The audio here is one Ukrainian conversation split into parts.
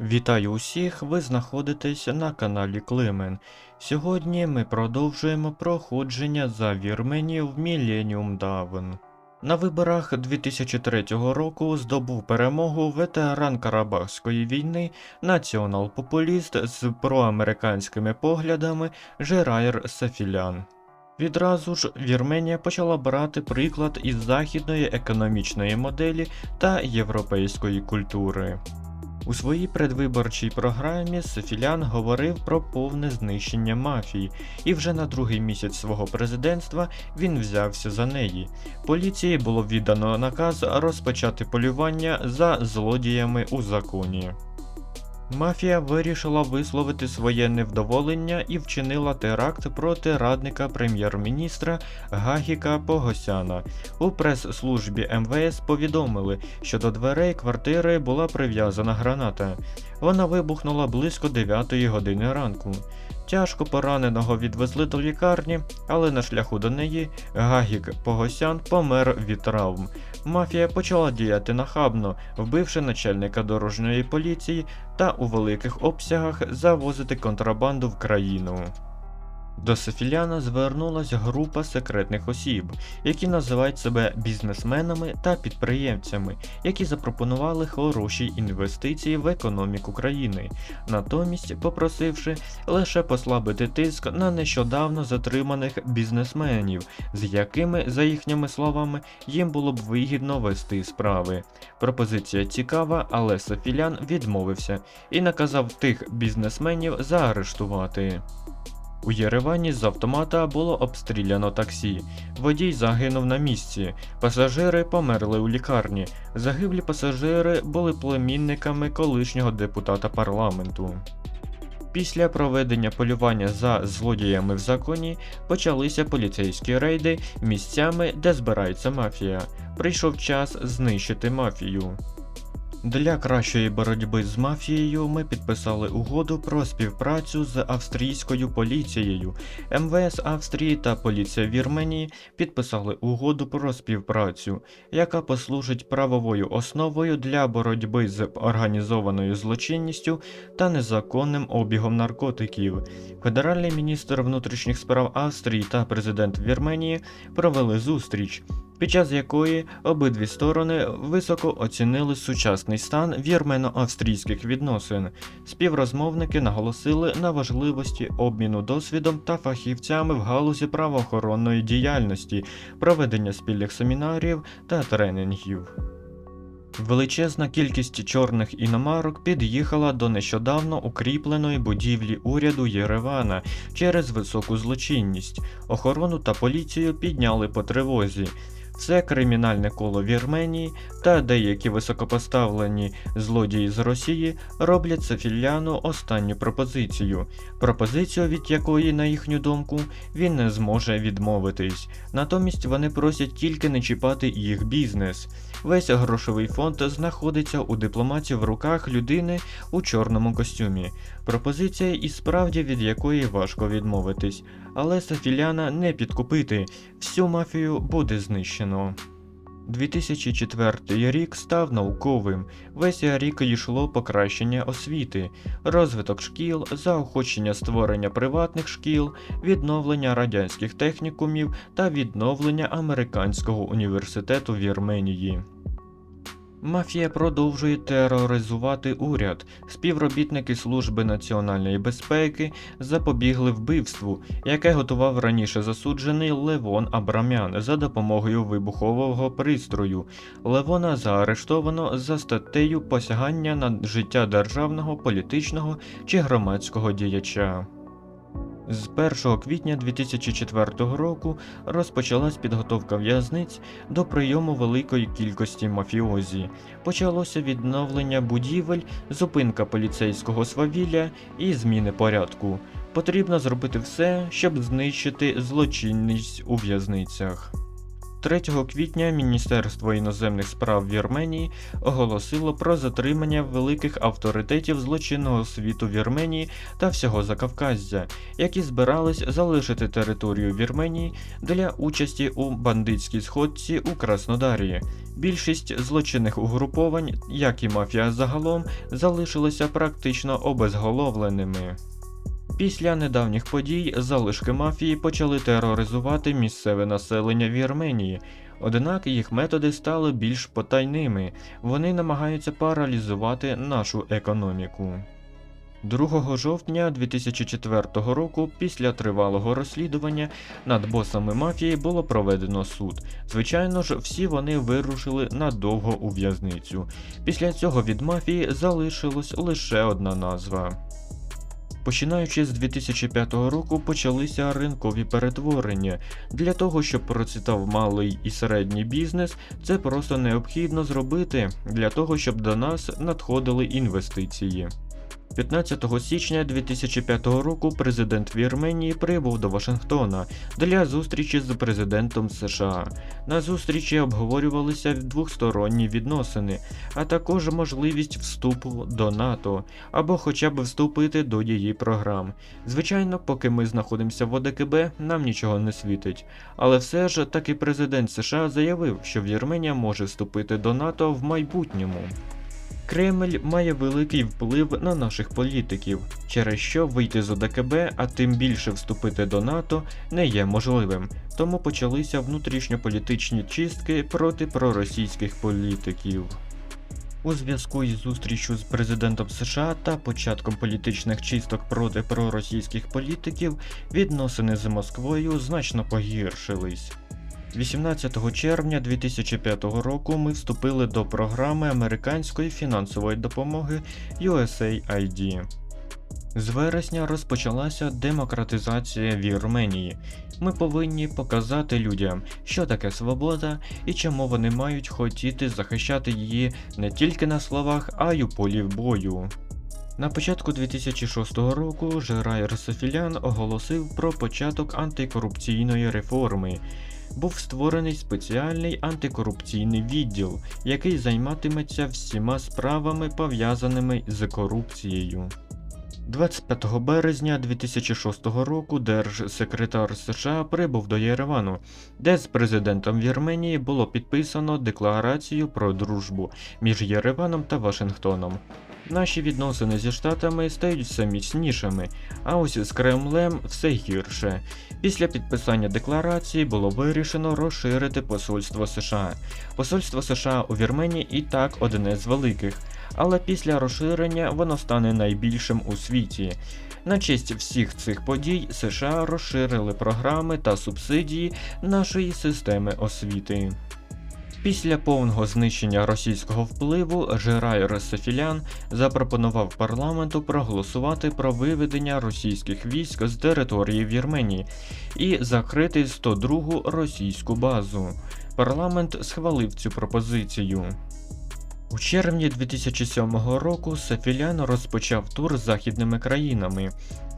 Вітаю усіх, ви знаходитесь на каналі Климен. Сьогодні ми продовжуємо проходження за Вірменію в Millennium Dawn. На виборах 2003 року здобув перемогу ветеран Карабахської війни, націонал-популіст з проамериканськими поглядами Жерайр Сафілян. Відразу ж Вірменія почала брати приклад із західної економічної моделі та європейської культури. У своїй предвиборчій програмі Сефілян говорив про повне знищення мафії, і вже на другий місяць свого президентства він взявся за неї. Поліції було віддано наказ розпочати полювання за злодіями у законі. Мафія вирішила висловити своє невдоволення і вчинила теракт проти радника прем'єр-міністра Гагіка Погосяна. У прес-службі МВС повідомили, що до дверей квартири була прив'язана граната. Вона вибухнула близько 9 години ранку. Тяжко пораненого відвезли до лікарні, але на шляху до неї Гагік Погосян помер від травм. Мафія почала діяти нахабно, вбивши начальника дорожньої поліції та у великих обсягах завозити контрабанду в країну. До Сефіляна звернулася група секретних осіб, які називають себе бізнесменами та підприємцями, які запропонували хороші інвестиції в економіку країни, натомість попросивши лише послабити тиск на нещодавно затриманих бізнесменів, з якими, за їхніми словами, їм було б вигідно вести справи. Пропозиція цікава, але Сефілян відмовився і наказав тих бізнесменів заарештувати. У Єревані з автомата було обстріляно таксі. Водій загинув на місці. Пасажири померли у лікарні. Загиблі пасажири були племінниками колишнього депутата парламенту. Після проведення полювання за злодіями в законі почалися поліцейські рейди місцями, де збирається мафія. Прийшов час знищити мафію. Для кращої боротьби з мафією ми підписали угоду про співпрацю з австрійською поліцією. МВС Австрії та поліція Вірменії підписали угоду про співпрацю, яка послужить правовою основою для боротьби з організованою злочинністю та незаконним обігом наркотиків. Федеральний міністр внутрішніх справ Австрії та президент Вірменії провели зустріч під час якої обидві сторони високо оцінили сучасний стан вірмено-австрійських відносин. Співрозмовники наголосили на важливості обміну досвідом та фахівцями в галузі правоохоронної діяльності, проведення спільних семінарів та тренінгів. Величезна кількість чорних іномарок під'їхала до нещодавно укріпленої будівлі уряду Єревана через високу злочинність. Охорону та поліцію підняли по тривозі. Це кримінальне коло Вірменії та деякі високопоставлені злодії з Росії роблять Сафіляну останню пропозицію, пропозицію, від якої, на їхню думку, він не зможе відмовитись. Натомість вони просять тільки не чіпати їх бізнес. Весь грошовий фонд знаходиться у дипломаті в руках людини у чорному костюмі. Пропозиція і справді від якої важко відмовитись, але Сафіляна не підкупити, всю мафію буде знищено. 2004 рік став науковим. Весь рік йшло покращення освіти, розвиток шкіл, заохочення створення приватних шкіл, відновлення радянських технікумів та відновлення американського університету в Вірменії. Мафія продовжує тероризувати уряд. Співробітники Служби національної безпеки запобігли вбивству, яке готував раніше засуджений Левон Абрамян за допомогою вибухового пристрою. Левона заарештовано за статтею посягання на життя державного, політичного чи громадського діяча. З 1 квітня 2004 року розпочалась підготовка в'язниць до прийому великої кількості мафіозі. Почалося відновлення будівель, зупинка поліцейського свавілля і зміни порядку. Потрібно зробити все, щоб знищити злочинність у в'язницях. 3 квітня Міністерство іноземних справ Вірменії оголосило про затримання великих авторитетів злочинного світу Вірменії та всього Закавказя, які збирались залишити територію Вірменії для участі у бандитській сходці у Краснодарі. Більшість злочинних угруповань, як і мафія загалом, залишилися практично обезголовленими. Після недавніх подій залишки мафії почали тероризувати місцеве населення Вірменії, однак їх методи стали більш потайними, вони намагаються паралізувати нашу економіку. 2 жовтня 2004 року, після тривалого розслідування, над босами мафії було проведено суд. Звичайно ж, всі вони вирушили надовго у в'язницю. Після цього від мафії залишилась лише одна назва. Починаючи з 2005 року почалися ринкові перетворення. Для того, щоб процвітав малий і середній бізнес, це просто необхідно зробити для того, щоб до нас надходили інвестиції. 15 січня 2005 року президент Вірменії прибув до Вашингтона для зустрічі з президентом США. На зустрічі обговорювалися двосторонні відносини, а також можливість вступу до НАТО або хоча б вступити до її програм. Звичайно, поки ми знаходимося в ОДКБ, нам нічого не світить. Але все ж таки президент США заявив, що Вірменія може вступити до НАТО в майбутньому. Кремль має великий вплив на наших політиків, через що вийти з ОДКБ, а тим більше вступити до НАТО, не є можливим. Тому почалися внутрішньополітичні чистки проти проросійських політиків. У зв'язку із зустрічю з президентом США та початком політичних чисток проти проросійських політиків відносини з Москвою значно погіршились. 18 червня 2005 року ми вступили до програми американської фінансової допомоги USAID. З вересня розпочалася демократизація Вірменії. Ми повинні показати людям, що таке свобода і чому вони мають хотіти захищати її не тільки на словах, а й у полі бою. На початку 2006 року Жерай Софілян оголосив про початок антикорупційної реформи. Був створений спеціальний антикорупційний відділ, який займатиметься всіма справами пов'язаними з корупцією. 25 березня 2006 року держсекретар США прибув до Єревану, де з президентом Вірменії було підписано декларацію про дружбу між Єреваном та Вашингтоном. Наші відносини зі штатами стають все міцнішими, а ось з Кремлем все гірше. Після підписання декларації було вирішено розширити посольство США. Посольство США у Вірменії і так одне з великих, але після розширення воно стане найбільшим у світі. На честь всіх цих подій США розширили програми та субсидії нашої системи освіти. Після повного знищення російського впливу Жерай Рософілян запропонував парламенту проголосувати про виведення російських військ з території Вірменії і закрити 102-гу російську базу. Парламент схвалив цю пропозицію. У червні 2007 року Сафілян розпочав тур західними країнами.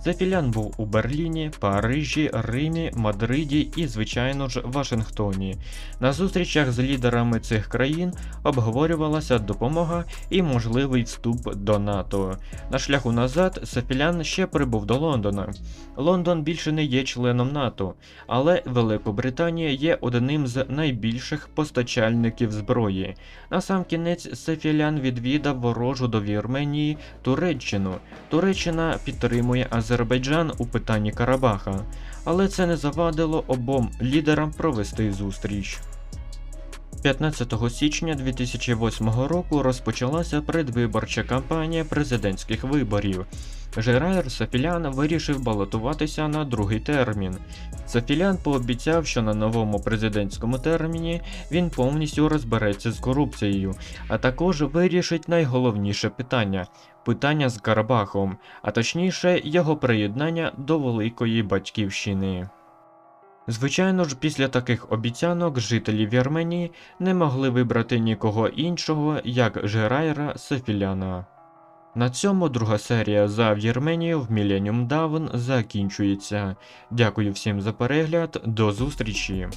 Сафілян був у Берліні, Парижі, Римі, Мадриді і, звичайно ж, Вашингтоні. На зустрічах з лідерами цих країн обговорювалася допомога і можливий вступ до НАТО. На шляху назад Сафілян ще прибув до Лондона. Лондон більше не є членом НАТО, але Великобританія є одним з найбільших постачальників зброї. Насамкінець Сафілян відвідав ворожу до Вірменії Туреччину. Туреччина підтримує Азербайджан у питанні Карабаха, але це не завадило обом лідерам провести зустріч. 15 січня 2008 року розпочалася предвиборча кампанія президентських виборів. Жерайр Сафілян вирішив балотуватися на другий термін. Сафілян пообіцяв, що на новому президентському терміні він повністю розбереться з корупцією, а також вирішить найголовніше питання питання з Карабахом, а точніше його приєднання до великої батьківщини. Звичайно ж, після таких обіцянок жителі Вірменії не могли вибрати нікого іншого, як Жерайра Сефіляна. На цьому друга серія за Вірменію в Millennium Dawn закінчується. Дякую всім за перегляд, до зустрічі!